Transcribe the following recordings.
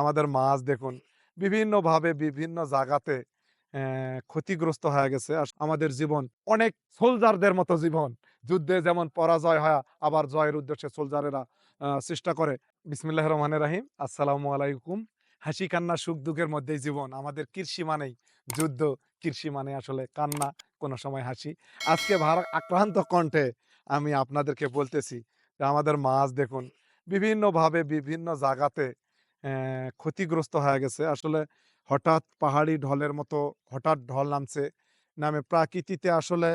আমাদের মাছ দেখুন, বিভিন্নভাবে বিভিন্ন জায়গাতে ক্ষতিগ্রস্ত হয়ে গেছে। আর আমাদের জীবন অনেক সোলজারদের মতো জীবন। যুদ্ধে যেমন পরাজয় হয়, আবার জয়ের উদ্দেশ্যে সোলজারেরা চেষ্টা করে। বিসমিল্লাহ রহমান রাহিম। আসসালামু আলাইকুম। হাসি, কান্না, সুখ, দুঃখের মধ্যেই জীবন। আমাদের কৃষি মানেই যুদ্ধ। কৃষি মানে আসলে কান্না, কোনো সময় হাসি। আজকে ভার, আক্রান্ত কণ্ঠে আমি আপনাদেরকে বলতেছি যে আমাদের মাছ দেখুন, বিভিন্নভাবে বিভিন্ন জায়গাতে ক্ষতিগ্রস্ত হয়ে গেছে। আসলে হঠাৎ পাহাড়ি ঢলের মতো হঠাৎ ঢল নামছে। নামে প্রাকৃতিতে আসলে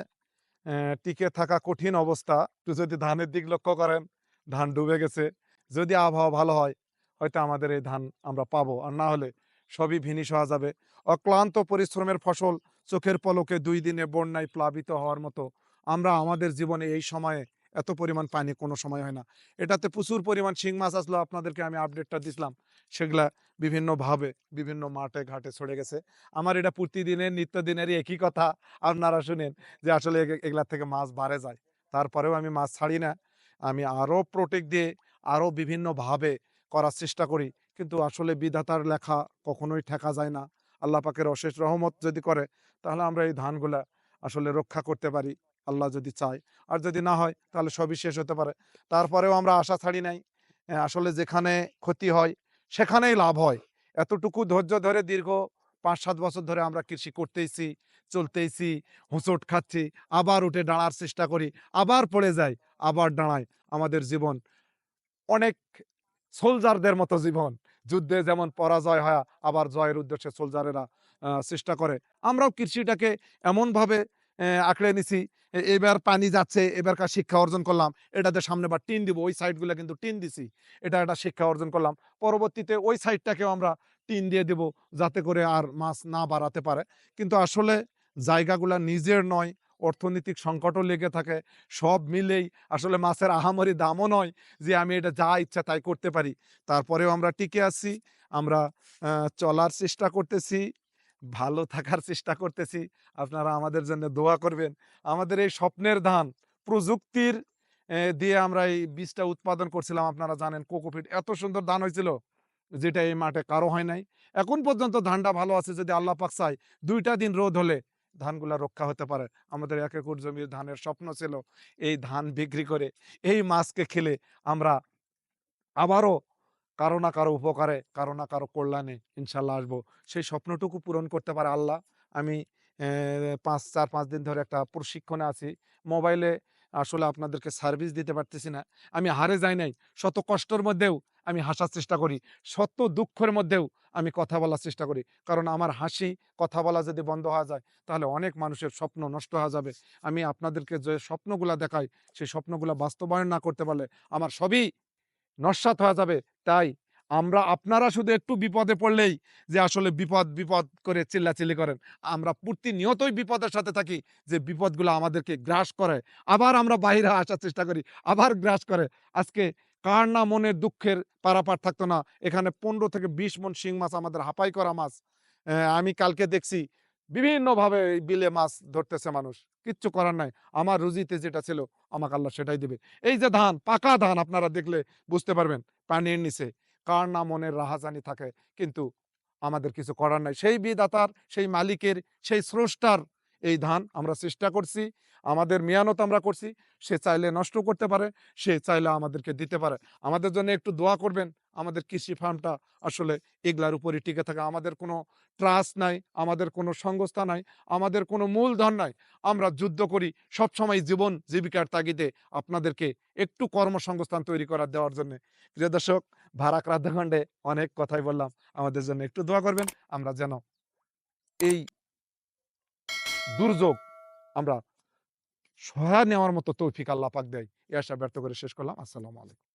টিকে থাকা কঠিন অবস্থা। একটু যদি ধানের দিক লক্ষ্য করেন, ধান ডুবে গেছে। যদি আবহাওয়া ভালো হয়, হয়তো আমাদের এই ধান আমরা পাবো। আর না হলে সবই ভিনিশ হওয়া যাবে। অক্লান্ত পরিশ্রমের ফসল চোখের পলকে দুই দিনে বন্যায় প্লাবিত হওয়ার মতো আমরা আমাদের জীবনে এই সময়ে এত পরিমাণ পানি কোনো সময় হয় না। এটাতে প্রচুর পরিমাণ শিং মাছ আসলো, আপনাদেরকে আমি আপডেটটা দিছিলাম। সেগুলা বিভিন্নভাবে বিভিন্ন মাঠে, ঘাটে ছড়ে গেছে। আমার এটা প্রতিদিনের, নিত্যদিনেরই একই কথা। আপনারা শুনেন যে আসলে এগে- এগুলা থেকে মাছ বাড়ে যায়। তারপরেও আমি মাছ ছাড়ি না। আমি আরও প্রোটেক দিয়ে আরও বিভিন্নভাবে করার চেষ্টা করি। কিন্তু আসলে বিধাতার লেখা কখনোই ঠেকা যায় না। আল্লাহ পাকের অশেষ রহমত যদি করে, তাহলে আমরা এই ধানগুলা আসলে রক্ষা করতে পারি। আল্লাহ যদি চায়। আর যদি না হয়, তাহলে সবই শেষ হতে পারে। তারপরেও আমরা আশা ছাড়ি নাই। আসলে যেখানে ক্ষতি হয়, সেখানেই লাভ হয়। এতটুকু ধৈর্য ধরে দীর্ঘ পাঁচ সাত বছর ধরে আমরা কৃষি করতেইছি, চলতেইছি, হোঁচট খাচ্ছি, আবার উঠে দাঁড়ার চেষ্টা করি, আবার পড়ে যাই, আবার দাঁড়াই আমাদের জীবন। অনেক সোলজারদের মতো জীবন। যুদ্ধে যেমন পরাজয় হয়, আবার জয়ের উদ্দেশ্যে সোলজারেরা চেষ্টা করে। আমরাও কৃষিটাকে এমনভাবে আঁকড়ে নিছি এবার পানি যাচ্ছে এবারকার শিক্ষা অর্জন করলাম। এটাতে সামনে বার টিন দিব, ওই সাইডগুলো কিন্তু টিন দিছি। এটা একটা শিক্ষা অর্জন করলাম। পরবর্তীতে ওই সাইডটাকেও আমরা টিন দিয়ে দেব, যাতে করে আর মাছ না বাড়াতে পারে। কিন্তু আসলে জায়গাগুলা নিজের নয়, অর্থনৈতিক সংকটও লেগে থাকে। সব মিলেই আসলে মাছের আহামরি দামও নয় যে আমি এটা যা ইচ্ছা তাই করতে পারি। তারপরেও আমরা টিকে আছি, আমরা চলার চেষ্টা করতেছি। ভালো থাকার চেষ্টা করতেছি। আপনারা আমাদের জন্য দোয়া করবেন। আমাদের এই স্বপ্নের ধান প্রযুক্তির দিয়ে আমরা এই বীজটা উৎপাদন করছিলাম। আপনারা জানেন কোকোপিট এত সুন্দর ধান হয়েছিল, যেটা এই মাঠে কারও হয় নাই। এখন পর্যন্ত ধানটা ভালো আছে যদি আল্লাহ পাক চায়, দুইটা দিন রোদ হলে ধানগুলা রক্ষা হতে পারে। আমাদের এক একর জমির ধানের স্বপ্ন ছিল এই ধান বিক্রি করে, এই মাছকে খেলে আমরা আবারও কারও না কারও উপকারে, কারও না কারও কল্যাণে ইনশাল্লাহ আসব। সেই স্বপ্নটুকু পূরণ করতে পারে আল্লাহ। আমি পাঁচ, চার, পাঁচ দিন ধরে একটা প্রশিক্ষণে আছি। মোবাইলে আসলে আপনাদেরকে সার্ভিস দিতে পারতেছি না। আমি হারে যাই নাই, শত কষ্টর মধ্যেও আমি হাসার চেষ্টা করি, শত দুঃখের মধ্যেও আমি কথা বলার চেষ্টা করি। কারণ আমার হাসি, কথা বলা যদি বন্ধ হয়ে যায়, তাহলে অনেক মানুষের স্বপ্ন নষ্ট হয়ে যাবে। আমি আপনাদেরকে যে স্বপ্নগুলা দেখাই, সেই স্বপ্নগুলা বাস্তবায়ন না করতে পারলে আমার সবই নস্বাত হয়ে যাবে। তাই আমরা, আপনারা শুধু একটু বিপদে পড়লেই যে আসলে বিপদ বিপদ করে চিল্লাচিল্লি করেন। আমরা প্রতিনিয়তই বিপদের সাথে থাকি যে বিপদগুলো আমাদেরকে গ্রাস করে। আবার আমরা বাইরে আসার চেষ্টা করি, আবার গ্রাস করে। আজকে কার না মনের দুঃখের পারাপার থাকতো না। এখানে পনেরো থেকে বিশ মন শিং মাছ আমাদের হাঁপাই করা মাছ। আমি কালকে দেখছি বিভিন্নভাবে এই বিলে মাছ ধরতেছে মানুষ। কিচ্ছু করার নাই। আমার রুজিতে যেটা ছিল, আমাকে আল্লাহ সেটাই দিবে। এই যে ধান, পাকা ধান আপনারা দেখলে বুঝতে পারবেন পানির নিচে। কার না মনের রাহাজানি থাকে, কিন্তু আমাদের কিছু করার নাই। সেই বিদাতার সেই মালিকের, সেই স্রষ্টার এই ধান আমরা চেষ্টা করছি, আমাদের মেয়ানত আমরা করছি। সে চাইলে নষ্ট করতে পারে, সে চাইলে আমাদেরকে দিতে পারে। আমাদের জন্য একটু দোয়া করবেন। আমাদের কৃষি ফার্মটা আসলে এগুলার উপরে টিকে থাকে। আমাদের কোনো ট্রাস্ট নাই, আমাদের কোনো সংস্থা নাই, আমাদের কোনো মূলধন নাই। আমরা যুদ্ধ করি, সবসময় জীবন জীবিকার তাগিদে আপনাদেরকে একটু কর্মসংস্থান তৈরি করার দেওয়ার জন্য। প্রিয় দর্শক ভারাক রাধাখণ্ডে অনেক কথাই বললাম। আমাদের জন্য একটু দোয়া করবেন, আমরা যেন এই দুর্যোগ আমরা সহায় নেওয়ার মতো তৌফিক আল্লাহ পাক দেয়। এ আশা ব্যর্থ করে শেষ করলাম। আসসালামু আলাইকুম।